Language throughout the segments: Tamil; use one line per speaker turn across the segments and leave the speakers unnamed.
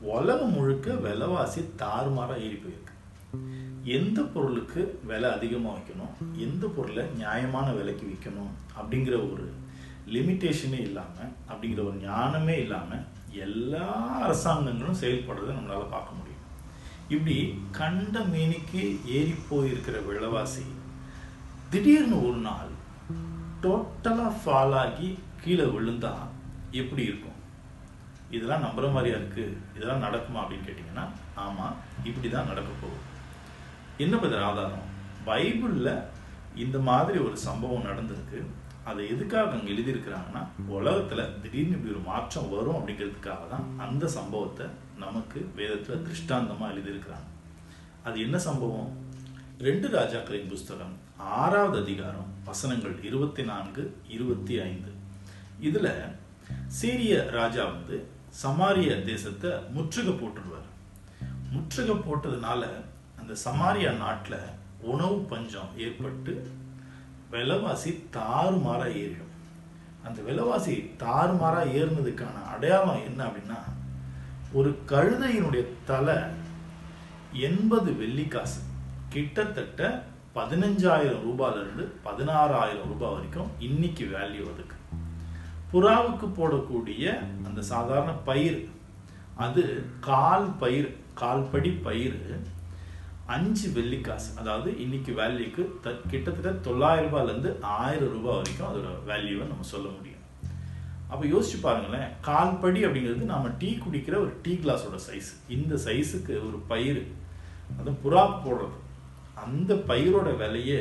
உலகம் முழுக்க விலைவாசி தாறுமாறாக ஏறி போயிருக்கு. எந்த பொருளுக்கு விலை அதிகமாக வைக்கணும்? எந்த பொருளை நியாயமான விலைக்கு விற்கணும்? அப்படிங்கிற ஒரு லிமிட்டேஷனே இல்லாமல் அப்படிங்கிற ஒரு ஞானமே இல்லாமல் எல்லா அரசாங்கங்களும் செயல்படுறதை நம்மளால் பார்க்க முடியும். இப்படி கண்ட மீனிக்கு ஏறி போயிருக்கிற விலைவாசி திடீர்னு ஒரு நாள் டோட்டலாக ஃபால் ஆகி கீழே விழுந்தா எப்படி இருக்கும்? இதெல்லாம் நம்புற மாதிரியா இருக்கு? இதெல்லாம் நடக்குமா அப்படின்னு கேட்டிங்கன்னா ஆமாம் இப்படி தான் நடக்க போகுது. என்ன பதில் ஆதாரம்? பைபிளில் இந்த மாதிரி ஒரு சம்பவம் நடந்திருக்கு. அதை எதுக்காக அங்கே எழுதியிருக்கிறாங்கன்னா உலகத்தில் திடீர்னு இப்படி ஒரு மாற்றம் வரும் அப்படிங்கிறதுக்காக தான் அந்த சம்பவத்தை நமக்கு வேதத்தில் திருஷ்டாந்தமாக எழுதியிருக்கிறாங்க. அது என்ன சம்பவம்? ரெண்டு ராஜாக்களின் புஸ்தகம் ஆறாவது அதிகாரம் வசனங்கள் இருபத்தி நான்கு இருபத்தி ஐந்து. இதில் சீரிய ராஜா வந்து சமாரிய தேசத்தை முற்றுகை போட்டுடுவார். முற்றுகை போட்டதுனால அந்த சமாரியா நாட்டில் உணவு பஞ்சம் ஏற்பட்டு விலைவாசி தாறுமாறாக ஏறிடும். அந்த விலைவாசி தாறுமாறாக ஏறினதுக்கான அடையாளம் என்ன அப்படின்னா ஒரு கழுதையினுடைய தலை எண்பது வெள்ளிக்காசு கிட்டத்தட்ட பதினஞ்சாயிரம் ரூபாயிலிருந்து பதினாறாயிரம் ரூபாய் வரைக்கும் இன்னைக்கு வேல்யூ அதுக்கு. புறாவுக்கு போடக்கூடிய அந்த சாதாரண பயிர் அது கால் பயிர் கால்படி பயிர் அஞ்சு வெள்ளிக்காசு அதாவது இன்னைக்கு வேல்யூக்கு த கிட்டத்தட்ட தொள்ளாயிரம் ரூபாயிலேருந்து ஆயிரம் ரூபாய் வரைக்கும் அதோட வேல்யூவை நம்ம சொல்ல முடியும். அப்போ யோசிச்சு பாருங்களேன் கால்படி அப்படிங்கிறது நாம் டீ குடிக்கிற ஒரு டீ கிளாஸோட சைஸ் இந்த சைஸுக்கு ஒரு பயிர் அது புறா போடுறது. அந்த பயிரோட விலையே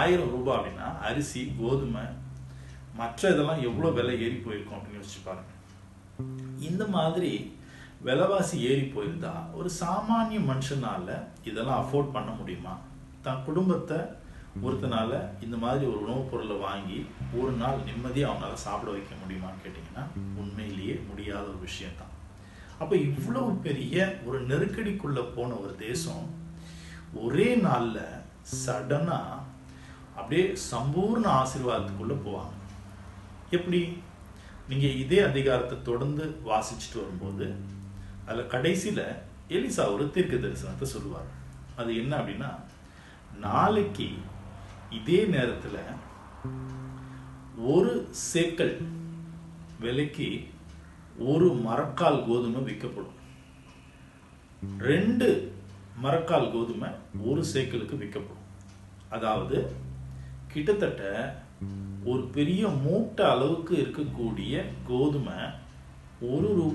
ஆயிரம் ரூபாய் அப்படின்னா அரிசி கோதுமை மற்ற இதெல்லாம் எவ்வளோ விலை ஏறி போயிருக்கும் அப்படின்னு யோசிச்சு பாருங்க. இந்த மாதிரி விலைவாசி ஏறி போயிருந்தா ஒரு சாமானிய மனுஷனால இதெல்லாம் அஃபோர்ட் பண்ண முடியுமா? தன் குடும்பத்தை ஒருத்தனால இந்த மாதிரி ஒரு உணவுப் பொருளை வாங்கி ஒரு நாள் நிம்மதியாக அவனால சாப்பிட வைக்க முடியுமான்னு கேட்டிங்கன்னா உண்மையிலேயே முடியாத ஒரு விஷயம்தான். அப்போ இவ்வளவு பெரிய ஒரு நெருக்கடிக்குள்ளே போன ஒரு தேசம் ஒரே நாளில் சடனாக அப்படியே சம்பூர்ண ஆசீர்வாதத்துக்குள்ளே போவாங்க. எப்படி? நீங்க இதே அதிகாரத்தை தொடர்ந்து வாசிச்சுட்டு வரும்போது அதுல கடைசியில எலிசா ஒரு தீர்க்க தரிசனத்தை சொல்லுவார். அது என்ன அப்படின்னா நாளைக்கு இதே நேரத்துல ஒரு சேக்கல் விலைக்கு ஒரு மரக்கால் கோதுமை விற்கப்படும். ரெண்டு மரக்கால் கோதுமை ஒரு சேக்கலுக்கு விற்கப்படும். அதாவது கிட்டத்தட்ட ஒரு பெரிய மூட்டை அளவுக்கு இருக்கக்கூடிய கோதுமை ஒரு ரூபாய்